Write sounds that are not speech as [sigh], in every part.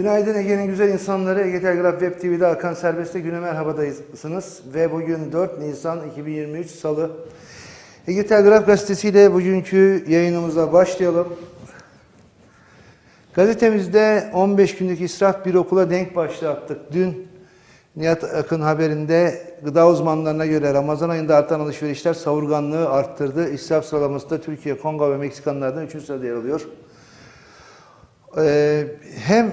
Günaydın Ege'nin güzel insanları. Ege Telgraf Web TV'de Hakan Serbest'te güne merhabadayısınız. Ve bugün 4 Nisan 2023 Salı. Ege Telgraf gazetesiyle bugünkü yayınımıza başlayalım. Gazetemizde 15 günlük israf bir okula denk başlığı attık. Dün Nihat Akın haberinde gıda uzmanlarına göre Ramazan ayında artan alışverişler savurganlığı arttırdı. İsraf sıralamasında Türkiye, Kongo ve Meksikanlardan 3. sırada yer alıyor. Ee, hem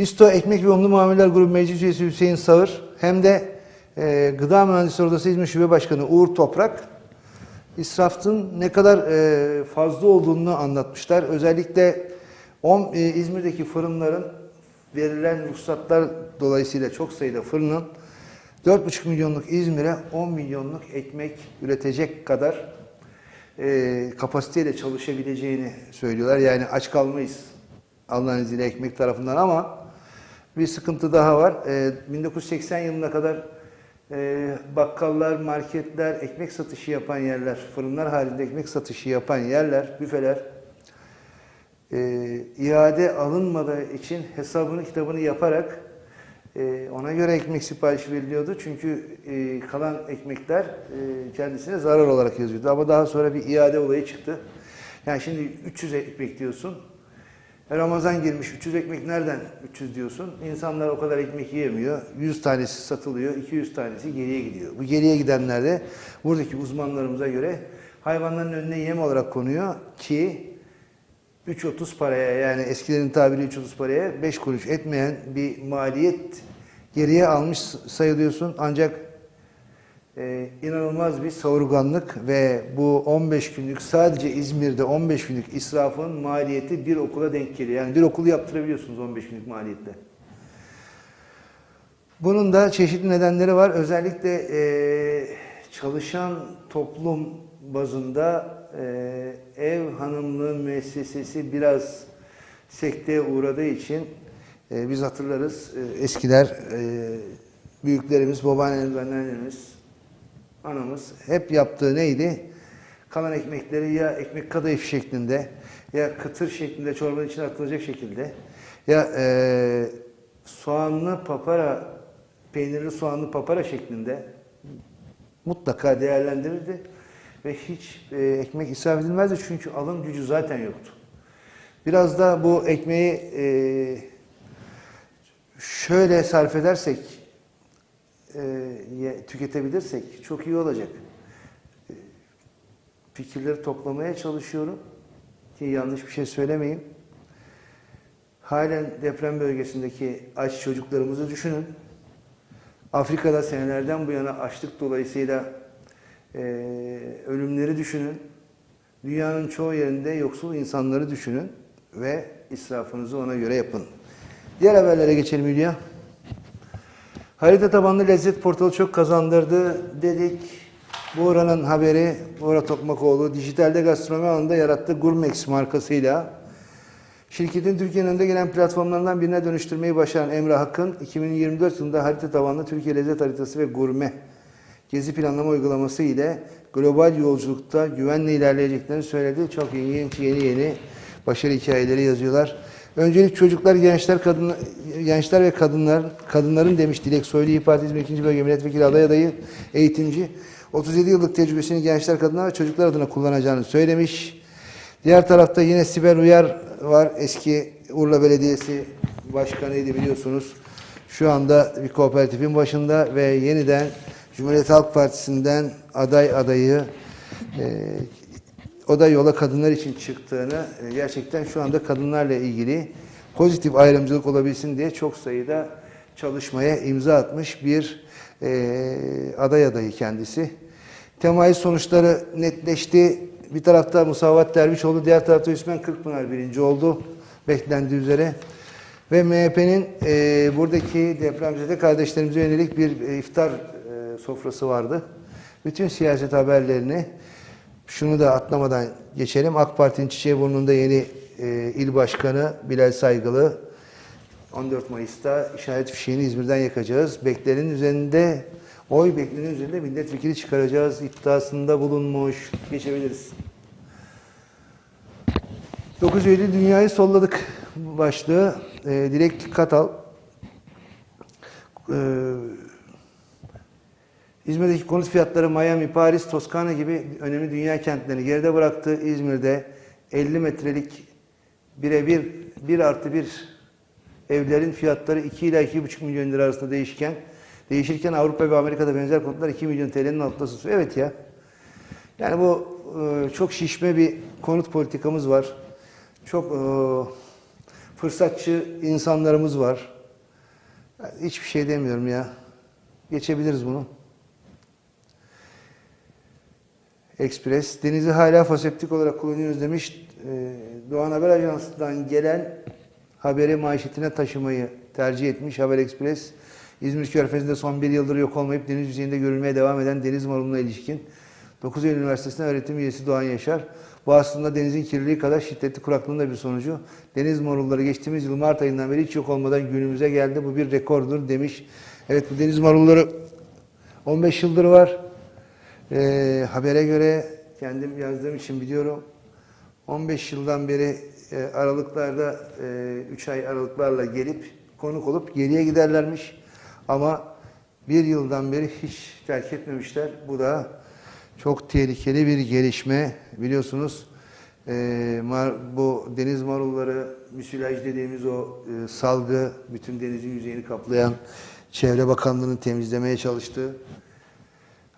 İsto Ekmek ve Unlu Muameler Grubu Meclis Üyesi Hüseyin Sağır hem de e, Gıda Mühendisleri Odası İzmir Şube Başkanı Uğur Toprak israfın ne kadar e, fazla olduğunu anlatmışlar. Özellikle on, e, İzmir'deki fırınların verilen ruhsatlar dolayısıyla çok sayıda fırının 4,5 milyonluk İzmir'e 10 milyonluk ekmek üretecek kadar e, kapasiteyle çalışabileceğini söylüyorlar. Yani aç kalmayız Allah'ın izniyle ekmek tarafından ama bir sıkıntı daha var. E, 1980 yılına kadar e, bakkallar, marketler, ekmek satışı yapan yerler, fırınlar halinde ekmek satışı yapan yerler, büfeler e, iade alınmadığı için hesabını kitabını yaparak e, ona göre ekmek siparişi veriliyordu. Çünkü e, kalan ekmekler e, kendisine zarar olarak yazıyordu. Ama daha sonra bir iade olayı çıktı. Yani şimdi 300 ekmek diyorsun. E, Ramazan girmiş 300 ekmek nereden 300 diyorsun? İnsanlar o kadar ekmek yiyemiyor. 100 tanesi satılıyor, 200 tanesi geriye gidiyor. Bu geriye gidenler de buradaki uzmanlarımıza göre hayvanların önüne yem olarak konuyor ki 3.30 paraya yani eskilerin tabiri 3.30 paraya 5 kuruş etmeyen bir maliyet geriye almış sayılıyorsun. Ancak e, inanılmaz bir savurganlık ve bu 15 günlük sadece İzmir'de 15 günlük israfın maliyeti bir okula denk geliyor. Yani bir okulu yaptırabiliyorsunuz 15 günlük maliyetle. Bunun da çeşitli nedenleri var. Özellikle e, çalışan toplum bazında e, ev hanımlığı müessesesi biraz sekteye uğradığı için e, biz hatırlarız e, eskiler e, büyüklerimiz, babaannelerimiz, anneannelerimiz, anamız hep yaptığı neydi? Kalan ekmekleri ya ekmek kadayıf şeklinde ya kıtır şeklinde çorbanın içine atılacak şekilde ya e, soğanlı papara, peynirli soğanlı papara şeklinde mutlaka değerlendirirdi ve hiç e, ekmek israf edilmezdi çünkü alım gücü zaten yoktu. Biraz da bu ekmeği e, şöyle sarf edersek, e, tüketebilirsek çok iyi olacak. E, Fikirleri toplamaya çalışıyorum ki yanlış bir şey söylemeyeyim. Halen deprem bölgesindeki aç çocuklarımızı düşünün. Afrika'da senelerden bu yana açlık dolayısıyla e, ölümleri düşünün. Dünyanın çoğu yerinde yoksul insanları düşünün ve israfınızı ona göre yapın. Diğer haberlere geçelim Hülya. Harita tabanlı lezzet portalı çok kazandırdı dedik. Bu oranın haberi Bora Tokmakoğlu dijitalde gastronomi alanında yarattığı Gurmex markasıyla Şirketin Türkiye'nin önde gelen platformlarından birine dönüştürmeyi başaran Emre Akın, 2024 yılında harita tabanlı Türkiye Lezzet Haritası ve Gurme gezi planlama uygulaması ile global yolculukta güvenle ilerleyeceklerini söyledi. Çok ilginç yeni yeni başarı hikayeleri yazıyorlar. Öncelik çocuklar, gençler, kadın, gençler ve kadınlar, kadınların demiş Dilek Soylu İYİ Parti İzmir 2. Bölge Milletvekili aday adayı, eğitimci. 37 yıllık tecrübesini gençler, kadınlar ve çocuklar adına kullanacağını söylemiş. Diğer tarafta yine Sibel Uyar var. Eski Urla Belediyesi Başkanıydı biliyorsunuz. Şu anda bir kooperatifin başında ve yeniden Cumhuriyet Halk Partisi'nden aday adayı e, o da yola kadınlar için çıktığını e, gerçekten şu anda kadınlarla ilgili pozitif ayrımcılık olabilsin diye çok sayıda çalışmaya imza atmış bir e, aday adayı kendisi. Temayül sonuçları netleşti. Bir tarafta Musavat Dervişoğlu, diğer tarafta Hüsmen Kırkpınar birinci oldu beklendiği üzere. Ve MHP'nin e, buradaki depremzede kardeşlerimize yönelik bir e, iftar e, sofrası vardı. Bütün siyaset haberlerini şunu da atlamadan geçelim. AK Parti'nin Çiçeğiburnu'nda yeni e, il başkanı Bilal Saygılı 14 Mayıs'ta işaret fişeğini İzmir'den yakacağız. Beklerin üzerinde, oy beklerin üzerinde milletvekili çıkaracağız iddiasında bulunmuş. Geçebiliriz. 9 Eylül dünyayı solladık başlığı. e, Dilek Katal e, İzmir'deki konut fiyatları Miami, Paris, Toskana gibi önemli dünya kentlerini geride bıraktı. İzmir'de 50 metrelik birebir 1 artı 1 evlerin fiyatları 2 ila 2,5 milyon lira arasında değişken. Değişirken Avrupa ve Amerika'da benzer konutlar 2 milyon TL'nin altında satılıyor. Evet ya. Yani bu e, çok şişme bir konut politikamız var. Çok e, fırsatçı insanlarımız var. Hiçbir şey demiyorum ya. Geçebiliriz bunu. Express. Denizi hala foseptik olarak kullanıyoruz demiş. Ee, Doğan Haber Ajansı'ndan gelen haberi manşetine taşımayı tercih etmiş Haber Express. İzmir Körfezi'nde son bir yıldır yok olmayıp deniz yüzeyinde görülmeye devam eden deniz maruluna ilişkin 9 Eylül Üniversitesi'nde öğretim üyesi Doğan Yaşar. Bu aslında denizin kirliliği kadar şiddetli kuraklığın da bir sonucu. Deniz marulları geçtiğimiz yıl Mart ayından beri hiç yok olmadan günümüze geldi. Bu bir rekordur demiş. Evet bu deniz marulları 15 yıldır var. Ee, habere göre kendim yazdığım için biliyorum. 15 yıldan beri e, aralıklarda 3 ay aralıklarla gelip konuk olup geriye giderlermiş. Ama bir yıldan beri hiç terk etmemişler. Bu da çok tehlikeli bir gelişme. Biliyorsunuz e, mar- bu deniz marulları, müsilaj dediğimiz o e, salgı bütün denizin yüzeyini kaplayan Çevre Bakanlığı'nın temizlemeye çalıştığı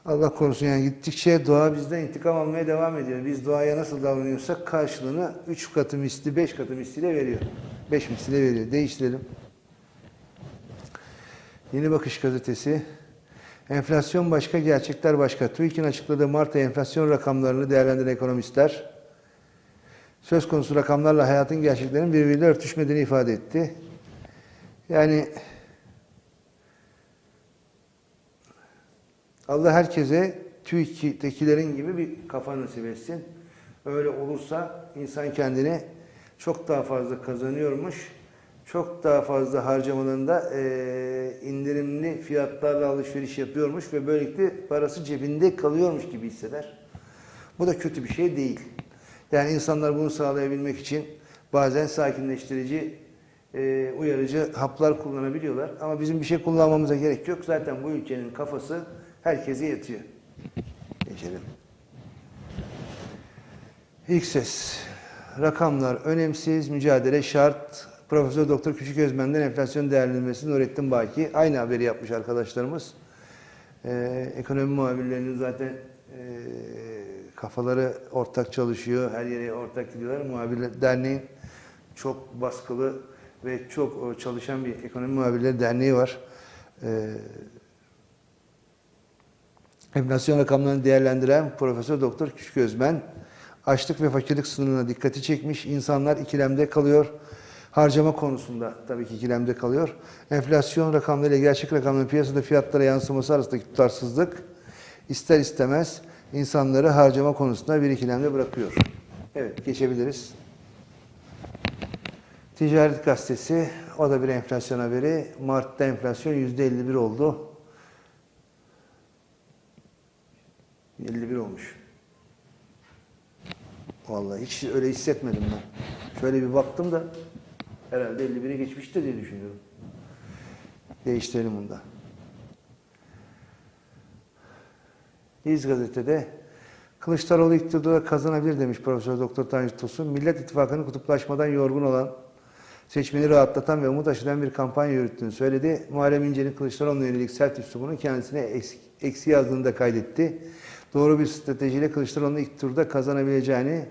Allah korusun yani gittikçe doğa bizden intikam almaya devam ediyor. Biz doğaya nasıl davranıyorsak karşılığını 3 katı misli, 5 katı misliyle veriyor. 5 misliyle veriyor. Değiştirelim. Yeni Bakış Gazetesi. Enflasyon başka, gerçekler başka. TÜİK'in açıkladığı Mart ayı enflasyon rakamlarını değerlendiren ekonomistler söz konusu rakamlarla hayatın gerçeklerinin birbiriyle örtüşmediğini ifade etti. Yani Allah herkese TÜİK'tekilerin gibi bir kafa nasip etsin. Öyle olursa insan kendini çok daha fazla kazanıyormuş. Çok daha fazla harcamalarında eee, indirimli fiyatlarla alışveriş yapıyormuş ve böylelikle parası cebinde kalıyormuş gibi hisseder. Bu da kötü bir şey değil. Yani insanlar bunu sağlayabilmek için bazen sakinleştirici, eee, uyarıcı haplar kullanabiliyorlar. Ama bizim bir şey kullanmamıza gerek yok. Zaten bu ülkenin kafası herkese yatıyor. Geçelim. [laughs] İlk ses. Rakamlar önemsiz, mücadele şart. Profesör Doktor Küçük Özmen'den enflasyon değerlendirmesi Nurettin Baki. Aynı haberi yapmış arkadaşlarımız. Ee, ekonomi muhabirlerinin zaten e, kafaları ortak çalışıyor. Her yere ortak gidiyorlar. Muhabirler Derneğin çok baskılı ve çok e, çalışan bir ekonomi muhabirleri derneği var. Ee, Enflasyon rakamlarını değerlendiren Profesör Doktor Küçük Özmen, açlık ve fakirlik sınırına dikkati çekmiş. İnsanlar ikilemde kalıyor. Harcama konusunda tabii ki ikilemde kalıyor. Enflasyon rakamları ile gerçek rakamların piyasada fiyatlara yansıması arasındaki tutarsızlık ister istemez insanları harcama konusunda bir ikilemde bırakıyor. Evet, geçebiliriz. Ticaret Gazetesi, o da bir enflasyon haberi. Mart'ta enflasyon %51 oldu. 51 olmuş. Vallahi hiç öyle hissetmedim ben. Şöyle bir baktım da herhalde 51'e geçmişti diye düşünüyorum. Değiştirelim bunu da. İz gazetede Kılıçdaroğlu iktidarı kazanabilir demiş Profesör Doktor Tanju Tosun. Millet İttifakı'nın kutuplaşmadan yorgun olan, seçmeni rahatlatan ve umut aşılan bir kampanya yürüttüğünü söyledi. Muharrem İnce'nin Kılıçdaroğlu'na yönelik sert üslubunun kendisine eksi, eksi yazdığını da kaydetti. Doğru bir stratejiyle Kılıçdaroğlu'nun ilk turda kazanabileceğini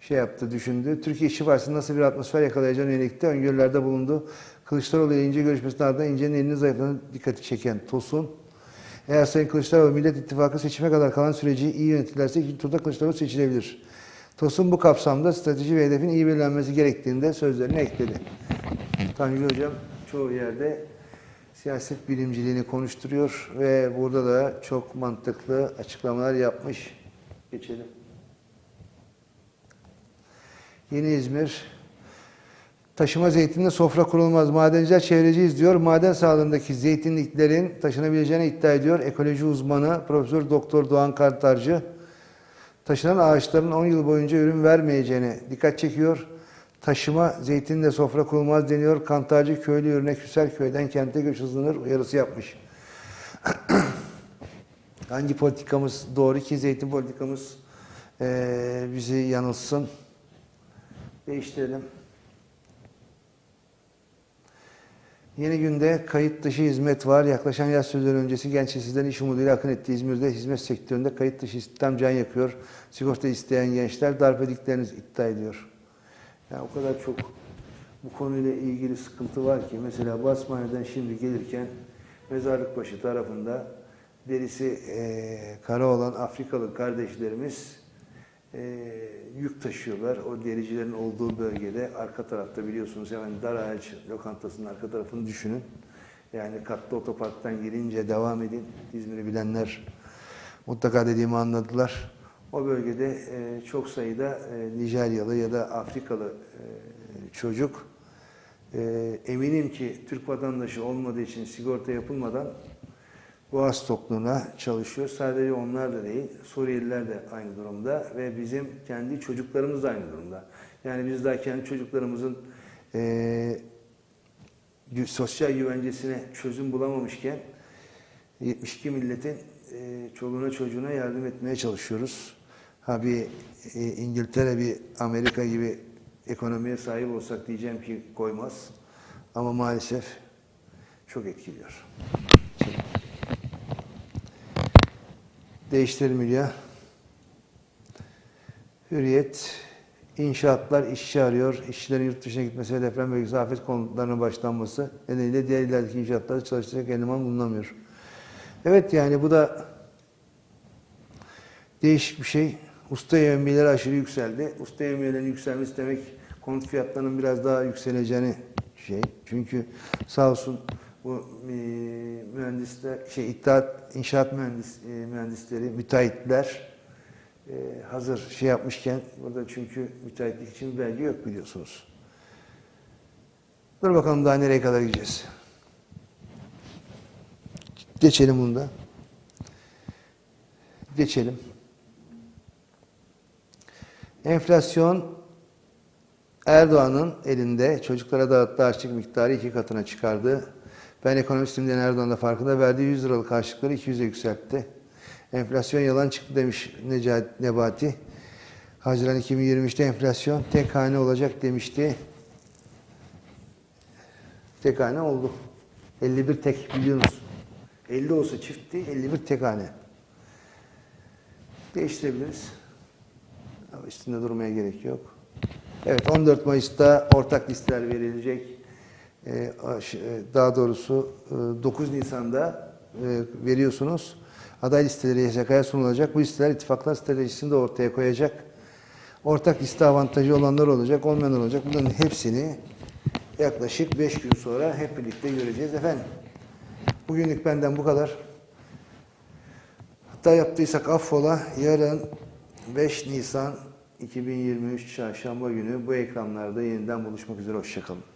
şey yaptı, düşündü. Türkiye İşçi Partisi'nin nasıl bir atmosfer yakalayacağını yönelik de öngörülerde bulundu. Kılıçdaroğlu ile İnce görüşmesinin ardından İnce'nin elinin zayıflığına dikkati çeken Tosun, eğer Sayın Kılıçdaroğlu Millet İttifakı seçime kadar kalan süreci iyi yönetirlerse ikinci turda Kılıçdaroğlu seçilebilir. Tosun bu kapsamda strateji ve hedefin iyi belirlenmesi gerektiğini de sözlerine ekledi. Tanju Hocam çoğu yerde siyaset bilimciliğini konuşturuyor ve burada da çok mantıklı açıklamalar yapmış. Geçelim. Yeni İzmir. Taşıma zeytininde sofra kurulmaz. Madenciler çevreciyiz diyor. Maden sağlığındaki zeytinliklerin taşınabileceğini iddia ediyor. Ekoloji uzmanı Profesör Doktor Doğan Kartarcı. Taşınan ağaçların 10 yıl boyunca ürün vermeyeceğini dikkat çekiyor. Taşıma zeytinle sofra kurulmaz deniyor. Kantarcı köylü ürüne küser köyden kente göç hızlanır uyarısı yapmış. [clears throat] Hangi politikamız doğru ki zeytin politikamız eee, bizi yanılsın. Değiştirelim. Yeni günde kayıt dışı hizmet var. Yaklaşan yaz sözleri öncesi genç nesilden iş umuduyla akın ettiği İzmir'de hizmet sektöründe kayıt dışı istihdam can yakıyor. Sigorta isteyen gençler darp ediklerini iddia ediyor. Ya o kadar çok bu konuyla ilgili sıkıntı var ki mesela Basmane'den şimdi gelirken Mezarlıkbaşı tarafında derisi eee kara olan Afrikalı kardeşlerimiz eee, yük taşıyorlar. O dericilerin olduğu bölgede arka tarafta biliyorsunuz hemen dar ağaç lokantasının arka tarafını düşünün. Yani katlı otoparktan girince devam edin. İzmir'i bilenler mutlaka dediğimi anladılar. O bölgede eee, çok sayıda eee, Nijeryalı ya da Afrikalı eee, çocuk eee, eminim ki Türk vatandaşı olmadığı için sigorta yapılmadan Boğaz tokluğuna çalışıyor. Sadece onlar da değil, Suriyeliler de aynı durumda ve bizim kendi çocuklarımız da aynı durumda. Yani biz daha kendi çocuklarımızın gü- sosyal güvencesine çözüm bulamamışken 72 milletin eee, çoluğuna çocuğuna yardım etmeye çalışıyoruz. Ha bir e, İngiltere, bir Amerika gibi ekonomiye sahip olsak diyeceğim ki koymaz. Ama maalesef çok etkiliyor. Değiştirelim Hülya. Hürriyet, inşaatlar işçi arıyor. İşçilerin yurt dışına gitmesi ve deprem bölgesi afet konutlarına başlanması nedeniyle diğer illerdeki inşaatlarda çalışacak eleman bulunamıyor. Evet yani bu da değişik bir şey. Usta yevmiyeleri aşırı yükseldi. Usta yevmiyelerinin yükselmesi demek konut fiyatlarının biraz daha yükseleceğini şey. Çünkü sağ olsun bu e, mühendisler, şey İttihat İnşaat mühendis, e, mühendisleri, müteahhitler e, hazır şey yapmışken burada çünkü müteahhitlik için belge yok biliyorsunuz. Dur bakalım daha nereye kadar gideceğiz. Geçelim bunda. Geçelim. Enflasyon Erdoğan'ın elinde çocuklara dağıttığı harçlık miktarı iki katına çıkardı. Ben ekonomistim diyen Erdoğan da farkında verdiği 100 liralık harçlıkları 200'e yükseltti. Enflasyon yalan çıktı demiş Necati Nebati. Haziran 2023'te enflasyon tek hane olacak demişti. Tek hane oldu. 51 tek biliyorsunuz. 50 olsa çiftti, 51 tek hane. Değiştirebiliriz. Üstünde durmaya gerek yok. Evet 14 Mayıs'ta ortak listeler verilecek. Ee, e, daha doğrusu e, 9 Nisan'da e, veriyorsunuz. Aday listeleri YSK'ya sunulacak. Bu listeler ittifaklar stratejisini de ortaya koyacak. Ortak liste avantajı olanlar olacak, olmayanlar olacak. Bunların hepsini yaklaşık 5 gün sonra hep birlikte göreceğiz efendim. Bugünlük benden bu kadar. Hatta yaptıysak affola. Yarın 5 Nisan 2023 Çarşamba günü bu ekranlarda yeniden buluşmak üzere. Hoşçakalın.